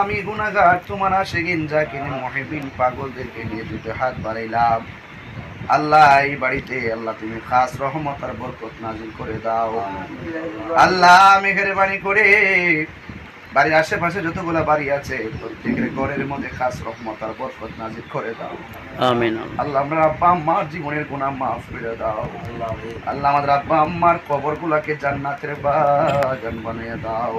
আমি গুনাগার তোমার আসে আশেগিন জাকিন মহিবিন পাগলদেরকে নিয়ে দুটো হাত বাড়াইলাম। আল্লাহ এই বাড়িতে আল্লাহ তুমি খাস রহমত আর বরকত নাজিল করে দাও। আল্লাহ মেঘের বাণী করে বাড়ির আশেপাশে যতগুলা বাড়ি আছে প্রত্যেকের ঘরের মধ্যে খাস রহমত আর বরকত নাজিল করে দাও। আমিন আল্লাহ আমরা আব্বা আম্মার জীবনের গুনাহ মাফ করে দাও। আল্লাহ আমাদের আব্বা আম্মার কবর গুলাকে জান্নাতের বাগান বানিয়ে দাও।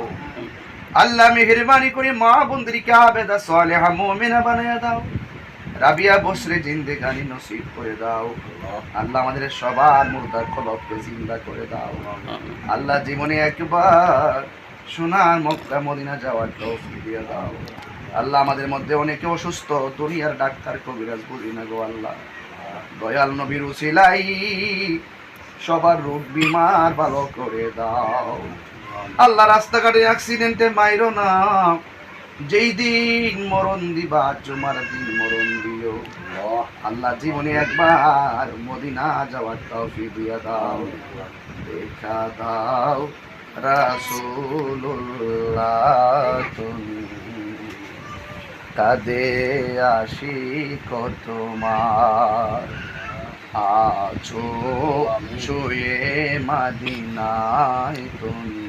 আল্লাহ মেহরবানি করে মা বন্ধুরিকে আবেদা সালেহা মুমিনা বানিয়ে দাও। রাবিয়া বসরে জিন্দেগানি নসিব করে দাও। আল্লাহ আমাদের সবার মুর্দার কলবকে জিন্দা করে দাও। আল্লাহ জীবনে একবার সোনার মক্কা মদিনা যাওয়ার তৌফিক দিয়ে দাও। আল্লাহ আমাদের মধ্যে অনেকে অসুস্থ, দুনিয়ার ডাক্তার, কবিরাজ বুঝি না গো আল্লাহ। দয়াল নবীর উসিলাই সবার রোগ বিমার ভালো করে দাও। আল্লাহ রাস্তাঘাটে অ্যাক্সিডেন্টে মাইরো না। যেই দিন মরণ দিবা, জুমার দিন মরণ দিও। আল্লাহ জীবনে একবার মদিনা যাওয়ার তৌফিক দিয়া দাও। দেখা দাও তুমি। কাদে আসি কত তোমার আছো শুয়ে মাদিনায় তুমি।